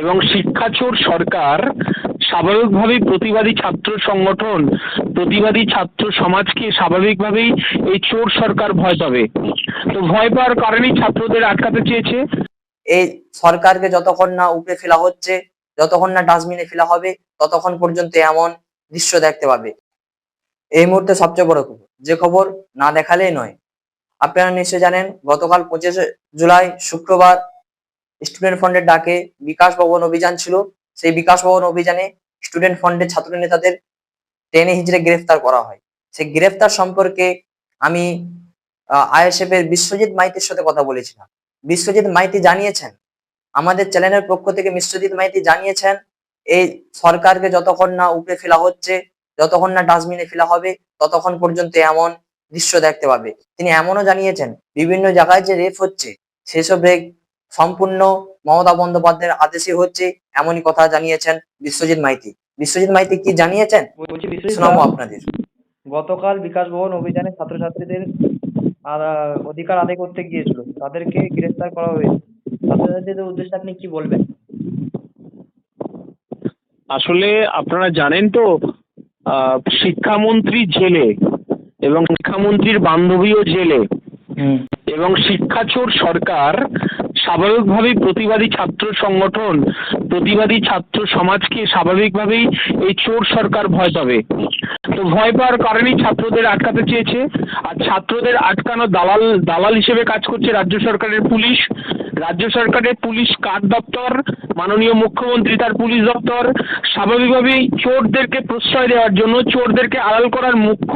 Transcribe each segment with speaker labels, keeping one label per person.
Speaker 1: এবং শিক্ষাচোর সরকার স্বাভাবিকভাবেই প্রতিবাদী ছাত্র সংগঠন, প্রতিবাদী ছাত্র সমাজকে স্বাভাবিকভাবেই এই চোর সরকার ভয় পাবে। তো ভয় পাওয়ার কারণেই ছাত্রদের আটকাতে চেয়েছে।
Speaker 2: এই সরকারকে যতক্ষণ না উপরে ফেলা হচ্ছে, যতক্ষণ না ডাস্টবিনে ফেলা হবে, ততক্ষণ পর্যন্ত এমন দৃশ্য দেখতে পাবে। এই মুহূর্তে সবচেয়ে বড় খবর, যে খবর না দেখালেই নয়। আপনারা নিশ্চয়ই জানেন, গতকাল পঁচিশে জুলাই শুক্রবার স্টুডেন্ট ফ্রন্টের ডাকে বিকাশ ভবন অভিযান ছিল। সেই বিকাশ ভবন অভিযানে স্টুডেন্ট ফ্রন্টের ছাত্র নেতাদের টেনে হিজড়ে গ্রেফতার করা হয়। সেই গ্রেফতার সম্পর্কে আমি আইএসএফ এর বিশ্বজিৎ মাইতির সাথে কথা বলেছিলাম। বিশ্বজিৎ মাইতি জানিয়েছেন, আমাদের চ্যানেলের পক্ষ থেকে বিশ্বজিৎ মাইতি জানিয়েছেন, এই সরকারকে যতক্ষণ না উপরে ফেলা হচ্ছে, যতক্ষণ না ডাস্টবিনে ফেলা হবে, ততক্ষণ পর্যন্ত এমন দৃশ্য দেখতে পাবে। তিনি এমনও জানিয়েছেন, বিভিন্ন জায়গায় যে রেপ হচ্ছে, সেসব রেপ সম্পূর্ণ মমতা বন্দ্যোপাধ্যায়ের আদেশে হচ্ছে এমনই কথা জানিয়েছেন বিশ্বজিৎ মাইতি। বিশ্বজিৎ মাইতি কি জানিয়েছেন? শোনাবো আপনাদের।
Speaker 3: গতকাল বিকাশ ভবন অভিযানে ছাত্রছাত্রীদের অধিকার আদায় করতে গিয়েছিল। তাদেরকে গ্রেফতার করা হয়েছে। ছাত্রছাত্রীদের উদ্দেশ্যে আপনি কি বলবেন?
Speaker 1: আসলে আপনারা জানেন তো আহ, শিক্ষামন্ত্রী জেলে এবং শিক্ষামন্ত্রীর বান্ধবীও জেলে এবং শিক্ষাচোর সরকার স্বাভাবিকভাবেই প্রতিবাদী ছাত্র সংগঠন, প্রতিবাদী ছাত্র সমাজকে স্বাভাবিকভাবেই এই চোর সরকার ভয় পাবে। তো ভয় পাওয়ার কারণেই ছাত্রদের আটকাতে চেয়েছে। আর ছাত্রদের আটকানো দালাল দালাল হিসেবে কাজ করছে রাজ্য সরকারের পুলিশ। রাজ্য সরকারের পুলিশ কার দপ্তর, মাননীয় মুখ্যমন্ত্রী তার পুলিশ দপ্তর, স্বাভাবিকভাবেই চোরদেরকে প্রশ্রয় দেওয়ার জন্য, চোরদেরকে আড়াল করার মুখ্য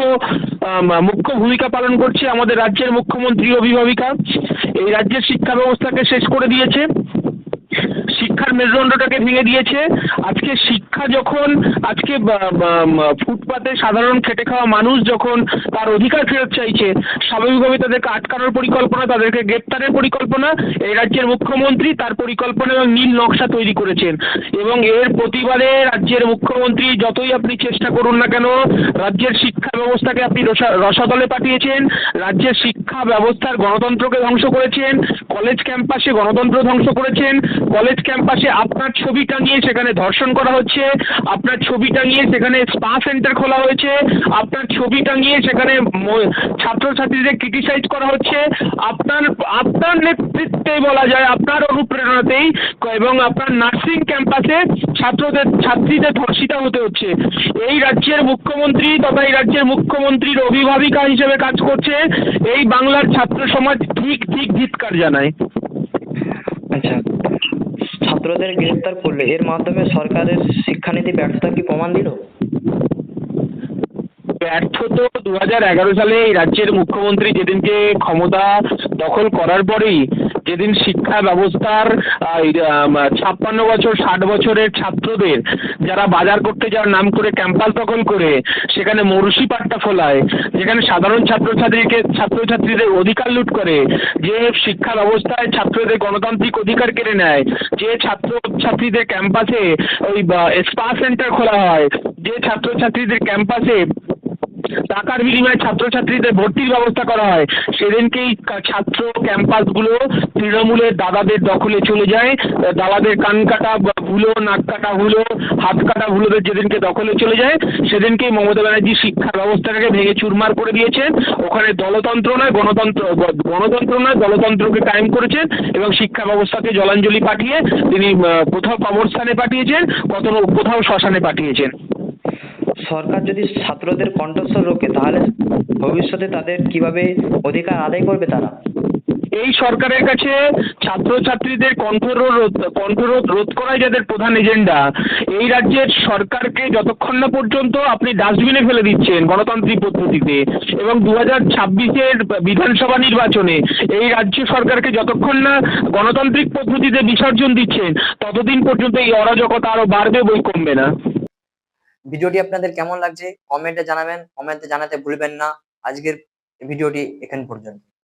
Speaker 1: মুখ্য ভূমিকা পালন করছে আমাদের রাজ্যের মুখ্যমন্ত্রী অভিভাবিকা। এই রাজ্যের শিক্ষা ব্যবস্থাকে শেষ করে দিয়েছে। শিক্ষার মেরুদণ্ডটাকে ভেঙে দিয়েছে। আজকে শিক্ষা যখন, আজকে ফুটপাতে সাধারণ খেটে খাওয়া মানুষ যখন তার অধিকার ফেরত চাইছে, স্বাভাবিকভাবে তাদেরকে আটকানোর পরিকল্পনা, তাদেরকে গ্রেপ্তারের পরিকল্পনা, এই রাজ্যের মুখ্যমন্ত্রী তার পরিকল্পনা এবং নীল নকশা তৈরি করেছেন। এবং এর প্রতিবাদে রাজ্যের মুখ্যমন্ত্রী যতই আপনি চেষ্টা করুন না কেন, রাজ্যের শিক্ষা ব্যবস্থাকে আপনি রসা- রসাতলে পাঠিয়েছেন, রাজ্যের শিক্ষা ব্যবস্থার গণতন্ত্রকে ধ্বংস করেছেন কলেজ ক্যাম্পাসে গণতন্ত্র ধ্বংস করেছেন কলেজ ক্যাম্পাসে আপনার ছবি টাঙিয়ে সেখানে ধর্ষণ করা হচ্ছে, আপনার ছবি টাঙিয়ে সেখানে স্পা সেন্টার খোলা হয়েছে, আপনার ছবি টাঙিয়ে সেখানে ছাত্রছাত্রীদের ক্রিটিসাইজ করা হচ্ছে, আপনার আপনার নেতৃত্বে বলা যায়, আপনার অনুপ্রেরণাতেই এবং আপনার নার্সিং ক্যাম্পাসে ছাত্রদের ছাত্রীদের ধর্ষিতা হতে হচ্ছে। এই রাজ্যের মুখ্যমন্ত্রী তথা এই রাজ্যের মুখ্যমন্ত্রীর অভিভাবিকা হিসেবে কাজ করছে এই বাংলার ছাত্র সমাজ ঠিক ঠিক ধিৎকার জানায়।
Speaker 3: আচ্ছা ছাত্রদের গ্রেফতার করলে এর মাধ্যমে সরকারের শিক্ষানীতি ব্যর্থতা কি প্রমাণ দিল?
Speaker 1: ব্যর্থ তো দু হাজার এগারো সালে এই রাজ্যের মুখ্যমন্ত্রী যেদিনকে ক্ষমতা দখল করার পরেই যেদিন শিক্ষা ব্যবস্থার ছাপ্পান্ন বছর, ষাট বছরের ছাত্রদের যারা বাজার করতে যাওয়ার নাম করে ক্যাম্পাস দখল করে, সেখানে মৌরুষি পাট্টা ফোলায়, যেখানে সাধারণ ছাত্রছাত্রীকে, ছাত্রছাত্রীদের অধিকার লুট করে, যে শিক্ষা ব্যবস্থায় ছাত্রদের গণতান্ত্রিক অধিকার কেড়ে নেয়, যে ছাত্র ছাত্রীদের ক্যাম্পাসে ওই স্পা সেন্টার খোলা হয়, যে ছাত্রছাত্রীদের ক্যাম্পাসে টাকার বিনিময়ে ছাত্রছাত্রীদের ভর্তির ব্যবস্থা করা হয়। সেদিনকেই ছাত্র ক্যাম্পাসগুলো তৃণমূলের দাদাদের দখলে চলে যায়। দাদাদের কান কাটা, হুলো, নাক কাটা, হুলো, হাত কাটা, হুলোদের যেদিনকে দখলে চলে যায়, সেদিনকেই মমতা ব্যানার্জি শিক্ষা ব্যবস্থাটাকে ভেঙে চুরমার করে দিয়েছেন ওখানে দলতন্ত্র নয়, গণতন্ত্র গণতন্ত্র নয়, দলতন্ত্রকে কায়েম করেছেন এবং শিক্ষা ব্যবস্থাকে জলাঞ্জলি পাঠিয়ে তিনি কোথাও কবরস্থানে পাঠিয়েছেন কত কোথাও শ্মশানে পাঠিয়েছেন।
Speaker 3: সরকার যদি ছাত্রদের কণ্ঠস্বর রোকে, তাহলে ভবিষ্যতে তাদের কীভাবে অধিকার আদায় করবে তারা?
Speaker 1: এই সরকারের কাছে ছাত্রছাত্রীদের কণ্ঠরোধ কণ্ঠরোধ রোধ করাই যাদের প্রধান এজেন্ডা, এই রাজ্যের সরকারকে যতক্ষণ না পর্যন্ত আপনি ডাস্টবিনে ফেলে দিচ্ছেন গণতান্ত্রিক পদ্ধতিতে এবং দু হাজার ছাব্বিশের বিধানসভা নির্বাচনে এই রাজ্য সরকারকে যতক্ষণ না গণতান্ত্রিক পদ্ধতিতে বিসর্জন দিচ্ছেন, ততদিন পর্যন্ত এই অরাজকতা আরও বাড়বে বই কমবে না।
Speaker 2: ভিডিওটি আপনাদের কেমন লাগছে? কমেন্টে জানাবেন। কমেন্টে জানাতে ভুলবেন না। আজকের ভিডিওটি এখান পর্যন্ত।